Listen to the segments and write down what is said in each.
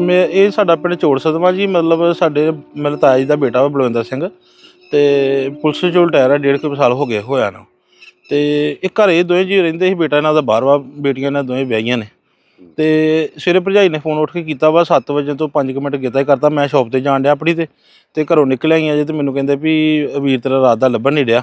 ਮੈਂ ਇਹ ਸਾਡਾ ਪਿੰਡ ਚੋੜ ਸਦਮਾ ਜੀ, ਮਤਲਬ ਸਾਡੇ ਮੇਰੇ ਤਾਇਆ ਜੀ ਦਾ ਬੇਟਾ ਵਾ ਬਲਵਿੰਦਰ ਸਿੰਘ ਤੇ ਪੁਲਿਸ ਚੋਂ ਰਿਟਾਇਰ ਆ, ਡੇਢ ਕੁ ਸਾਲ ਹੋ ਗਏ ਹੋਇਆ ਨਾ। ਤੇ ਇਹ ਘਰੇ ਦੋਵੇਂ ਜੀ ਰਹਿੰਦੇ ਸੀ, ਬੇਟਾ ਇਹਨਾਂ ਦਾ ਬਾਹਰ ਵਾ ਬੇਟੀਆਂ ਇਹਨਾਂ ਦੋਵੇਂ ਵਿਆਹੀਆਂ ਨੇ। ਤੇ ਸਵੇਰੇ ਭਰਜਾਈ ਨੇ ਫੋਨ ਉੱਠ ਕੇ ਕੀਤਾ ਵਾ 7 ਵਜੇ ਤੋਂ 5 ਮਿੰਟ ਕੀਤਾ ਕਰਤਾ, ਮੈਂ ਸ਼ਾਪ ਤੇ ਜਾਣ ਡਿਆ ਆਪਣੀ ਤੇ ਤੇ ਘਰੋਂ ਨਿਕਲ ਆ ਜੇ ਤੇ ਮੈਨੂੰ ਕਹਿੰਦੇ ਵੀ ਵੀਰ ਤੇਰਾ ਰਾਤ ਦਾ ਲੱਭਣ ਨਹੀਂ ਡਿਆ।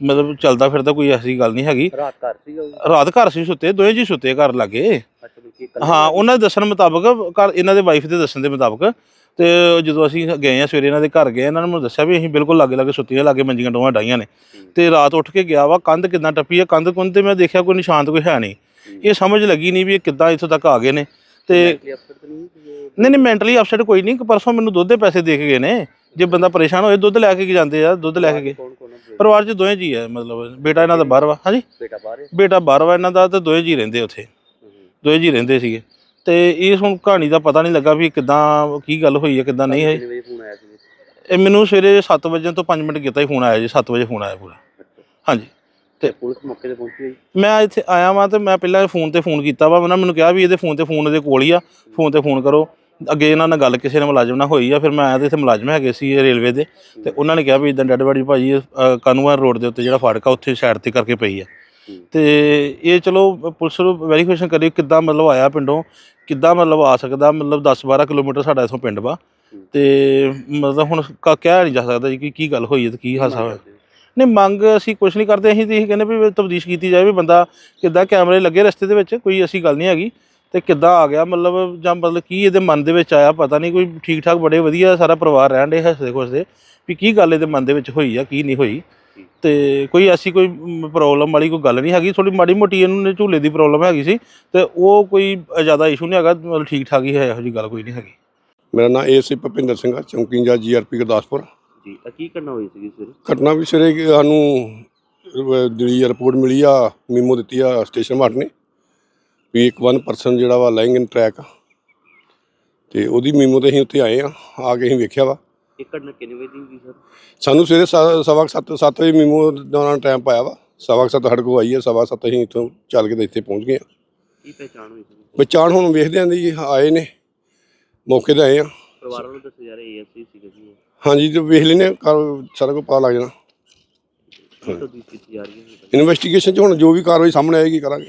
ਮਤਲਬ ਚੱਲਦਾ ਫਿਰਦਾ ਕੋਈ ਐਸੀ ਗੱਲ ਨਹੀਂ ਹੈਗੀ। ਰਾਤ ਘਰ ਸੀਗਾ ਉਹ? ਰਾਤ ਘਰ ਸੀ ਸੁੱਤੇ ਦੋਵੇਂ ਜੀ ਸੁੱਤੇ ਘਰ ਲੱਗੇ। ਅੱਛਾ ਬਲਕਿ ਇਕੱਲੇ ਹਾਂ ਉਹਨਾਂ ਦੇ ਦੱਸਣ ਮੁਤਾਬਕ ਘਰ ਇਹਨਾਂ ਦੇ ਵਾਈਫ ਦੇ ਦੱਸਣ ਦੇ ਮੁਤਾਬਕ ਤੇ ਜਦੋਂ ਅਸੀਂ ਗਏ ਆ ਸਵੇਰੇ ਇਹਨਾਂ ਦੇ ਘਰ ਗਏ ਇਹਨਾਂ ਨੇ ਮੈਨੂੰ ਦੱਸਿਆ ਵੀ ਅਸੀਂ ਬਿਲਕੁਲ ਲਾਗੇ ਲਾਗੇ ਸੁੱਤੀਆਂ ਲਾਗੇ ਮੰਜੀਆਂ ਡੋਹਾਂ ਡਾਈਆਂ ਨੇ। ਤੇ ਰਾਤ ਉੱਠ ਕੇ ਗਿਆ ਵਾ ਕੰਧ ਕਿੱਦਾਂ ਟੱਪੀ ਆ ਕੰਧ ਕੁੰਧ ਤੇ ਮੈਂ ਦੇਖਿਆ ਕੋਈ ਨਿਸ਼ਾਨ ਤਾਂ ਕੋਈ ਹੈ ਨਹੀਂ। ਇਹ ਸਮਝ ਲੱਗੀ ਨਹੀਂ ਵੀ ਇਹ ਕਿੱਦਾਂ ਇੱਥੋਂ ਤੱਕ ਆ ਗਏ ਨੇ। ਤੇ ਨਹੀਂ ਕਿ ਇਹ ਨਹੀਂ ਨਹੀਂ ਮੈਂਟਲੀ ਅਪਸੈਟ ਕੋਈ ਨਹੀਂ ਕਿ ਪਰਸੋਂ ਮੈਨੂੰ ਦੁੱਧ ਦੇ ਪੈਸੇ ਦੇ ਕੇ ਗਏ ਨੇ। ਜੇ ਬੰਦਾ ਪਰੇਸ਼ਾਨ ਹੋਏ ਦੁੱਧ ਲੈ ਕੇ ਜਾਂਦੇ ਆ? ਦੁੱਧ ਲੈ ਕੇ ਗਏ? ਪਰਿਵਾਰ 'ਚ ਦੋਵੇਂ ਜੀ ਆ ਮਤਲਬ ਬੇਟਾ ਇਹਨਾਂ ਦਾ ਬਾਹਰ ਵਾ ਹਾਂਜੀ? ਬੇਟਾ ਬਾਹਰ ਹੈ ਬੇਟਾ ਬਾਹਰ ਵਾ ਇਹਨਾਂ ਦਾ ਤੇ ਦੋਵੇਂ ਜੀ ਰਹਿੰਦੇ ਉੱਥੇ। ਦੋਵੇਂ ਜੀ ਰਹਿੰਦੇ ਸੀਗੇ। ਤੇ ਇਹ ਹੁਣ ਕਹਾਣੀ ਦਾ ਪਤਾ ਨਹੀਂ ਲੱਗਾ ਵੀ ਕਿਦਾਂ ਕੀ ਗੱਲ ਹੋਈ ਹੈ ਕਿਦਾਂ ਨਹੀਂ ਹੈ ਕਿੰਨੇ ਵਜੇ ਫੋਨ ਆਇਆ ਸੀ ਇਹ ਮੈਨੂੰ ਸਵੇਰੇ 7 ਵਜੇ ਤੋਂ 5 ਮਿੰਟ ਕੀਤਾ ਹੀ ਫੋਨ ਆਇਆ ਜੀ 7 ਵਜੇ ਫੋਨ ਆਇਆ ਪੂਰਾ। ਹਾਂਜੀ। ਤੇ ਪੁਲਿਸ ਮੌਕੇ ਤੇ ਪਹੁੰਚੀ ਹੋਈ? ਮੈਂ ਇੱਥੇ ਆਇਆ ਵਾਂ ਤੇ ਮੈਂ ਪਹਿਲਾਂ ਫੋਨ ਤੇ ਫੋਨ ਕੀਤਾ ਵਾ ਉਹਨਾਂ ਮੈਨੂੰ ਕਿਹਾ ਵੀ ਇਹਦੇ ਫੋਨ ਤੇ ਫੋਨ ਇਹਦੇ ਕੋਲ ਹੀ ਆ ਫੋਨ ਤੇ ਫੋਨ ਕਰੋ। ਅੱਗੇ ਇਹਨਾਂ ਨਾਲ ਗੱਲ ਕਿਸੇ ਨੇ ਮੁਲਾਜ਼ਮ ਨਾਲ ਹੋਈ ਆ ਫਿਰ ਮੈਂ ਆਇਆ ਤੇ ਇੱਥੇ ਮੁਲਾਜ਼ਮ ਹੈਗੇ ਸੀ ਇਹ ਰੇਲਵੇ ਦੇ ਤੇ ਉਹਨਾਂ ਨੇ ਕਿਹਾ ਵੀ ਇਦਾਂ ਡੈਡ ਬਾਡੀ ਭਾਜੀ ਕਾਨੂੰਨ ਰੋਡ ਦੇ ਉੱਤੇ ਜਿਹੜਾ ਫਾਟਕ ਆ ਉੱਥੇ ਸਾਈਡ ਤੇ ਕਰਕੇ ਪਈ ਆ। ਤੇ ਇਹ ਚਲੋ ਪੁਲਿਸ ਨੂੰ ਵੈਰੀਫਿਕੇਸ਼ਨ ਕਰੀ ਕਿੱਦਾਂ ਮਤਲਬ ਆਇਆ ਪਿੰਡੋਂ ਕਿੱਦਾਂ ਮਤਲਬ ਆ ਸਕਦਾ ਮਤਲਬ 10 12 ਕਿਲੋਮੀਟਰ ਸਾਡਾ ਇਥੋਂ ਪਿੰਡ ਵਾ। ਤੇ ਮਤਲਬ ਹੁਣ ਕ- ਕਿਹਾ ਨਹੀਂ ਜਾ ਸਕਦਾ ਜੀ ਕਿ ਕੀ ਗੱਲ ਹੋਈ ਹੈ ਤੇ ਕੀ ਹਾਸਾ ਹੋਇਆ। ਨਹੀਂ ਮੰਗ ਅਸੀਂ ਕੁਝ ਨਹੀਂ ਕਰਦੇ ਅਸੀਂ ਤੇ ਇਹ ਕਹਿੰਦੇ ਵੀ ਤਬਦੀਸ਼ ਕੀਤੀ ਜਾਵੇ ਵੀ ਬੰਦਾ ਕਿੱਦਾਂ ਕੈਮਰੇ ਲੱਗੇ ਰਸਤੇ ਦੇ ਵਿੱਚ ਕੋਈ ਐਸੀ ਗੱਲ ਨਹੀਂ ਹੈਗੀ। ਤੇ ਕਿੱਦਾਂ ਆ ਗਿਆ? ਮਤਲਬ ਜਾਂ ਮਤਲਬ ਕੀ ਇਹਦੇ ਮਨ ਦੇ ਵਿੱਚ ਆਇਆ? ਪਤਾ ਨਹੀਂ ਕੋਈ ਠੀਕ ਠਾਕ ਬੜੇ ਵਧੀਆ ਸਾਰਾ ਪਰਿਵਾਰ ਰਹਿਣ ਦੇ ਹੱਸਦੇ ਖੁਸ਼ਦੇ ਵੀ ਕੀ ਗੱਲ ਇਹਦੇ ਮਨ ਦੇ ਵਿੱਚ ਹੋਈ ਆ ਕੀ ਨਹੀਂ ਹੋਈ? ਤੇ ਕੋਈ ਐਸੀ ਕੋਈ ਪ੍ਰੋਬਲਮ ਵਾਲੀ ਕੋਈ ਗੱਲ ਨਹੀਂ ਹੈਗੀ? ਥੋੜੀ ਮਾੜੀ ਮੋਟੀ ਇਹਨੂੰ ਝੂਲੇ ਦੀ ਪ੍ਰੋਬਲਮ ਹੈਗੀ ਸੀ ਤੇ ਉਹ ਕੋਈ ਜ਼ਿਆਦਾ ਇਸ਼ੂ ਨਹੀਂ ਹੈਗਾ ਮਤਲਬ ਠੀਕ ਠਾਕ ਹੀ ਹੈ ਇਹੋ ਜਿਹੀ ਗੱਲ ਕੋਈ ਨਹੀਂ ਹੈਗੀ। ਮੇਰਾ ਨਾਮ ਏਸੀ ਭਪਿੰਦਰ ਸਿੰਘ ਆ ਚੌਂਕੀ ਇੰਚਾਰਜ ਜੀਆਰਪੀ ਗੁਰਦਾਸਪੁਰ। ਜੀ ਆ ਕੀ ਕਰਨਾ ਹੋਈ ਸੀ ਸਵੇਰੇ? ਘਟਨਾ ਵੀ ਸਿਰੇ ਕਿ ਸਾਨੂੰ ਜਿਹੜੀ ਰਿਪੋਰਟ ਮਿਲੀ ਆ ਮੀਮੋ ਦਿੱਤੀ ਆ ਸਟੇਸ਼ਨ ਮਾਰਟ ਨੇ। ਵੀ ਇੱਕ ਵਨ ਪਰਸਨ ਜਿਹੜਾ ਵਾ ਲਾਈਂਗ ਇਨ ਟਰੈਕ ਤੇ ਉਹਦੀ ਮੀਮੋ ਤੇ ਅਸੀਂ ਉੱਥੇ ਆਏ ਆ ਆ ਕੇ ਅਸੀਂ ਵੇਖਿਆ ਵਾ। ਇਹ ਘਟਨਾ ਕਿੰਨੇ ਵਜੇ ਦੀ ਹੋਈ ਸਰ? ਸਾਨੂੰ ਸਵੇਰੇ ਸ- ਸਵਾ 7 7 ਵਜੇ ਮੀਮੋ ਦਾ ਟਾਈਮ ਪਾਇਆ ਵਾ। ਸਵਾ 7 ਸਾਡੇ ਕੋਲ ਆਈ ਆ ਸਵਾ 7 ਅਸੀਂ ਇੱਥੋਂ ਚੱਲ ਕੇ ਤੇ ਇੱਥੇ ਪਹੁੰਚ ਗਏ ਆ। ਕੀ ਪਹਿਚਾਣ ਹੋਈ ਸੀ? ਪਛਾਣ ਹੁਣ ਵੇਖਦੇ ਆਂ ਜੀ ਆਏ ਨੇ ਮੌਕੇ ਤੇ ਆਏ ਆ। ਪਰਿਵਾਰ ਨੂੰ ਦੱਸਿਆ ਜਾ ਰਿਹਾ ਏਐਸਸੀ ਸੀਗਾ ਜੀ। ਇਹ। ਹਾਂਜੀ ਤੇ ਵੇਖ ਲੈਨੇ ਸਾਰਾ ਕੁਝ ਪਤਾ ਲੱਗ ਜਾਣਾ। ਕੀ ਤਬਦੀਲ ਕੀਤੀ ਜਾ ਰਹੀ ਹੈ? ਇਨਵੈਸਟੀਗੇਸ਼ਨ 'ਚ ਹੁਣ ਜੋ ਵੀ ਕਾਰਵਾਈ ਸਾਹਮਣੇ ਆਏਗੀ ਕਰਾਂਗੇ।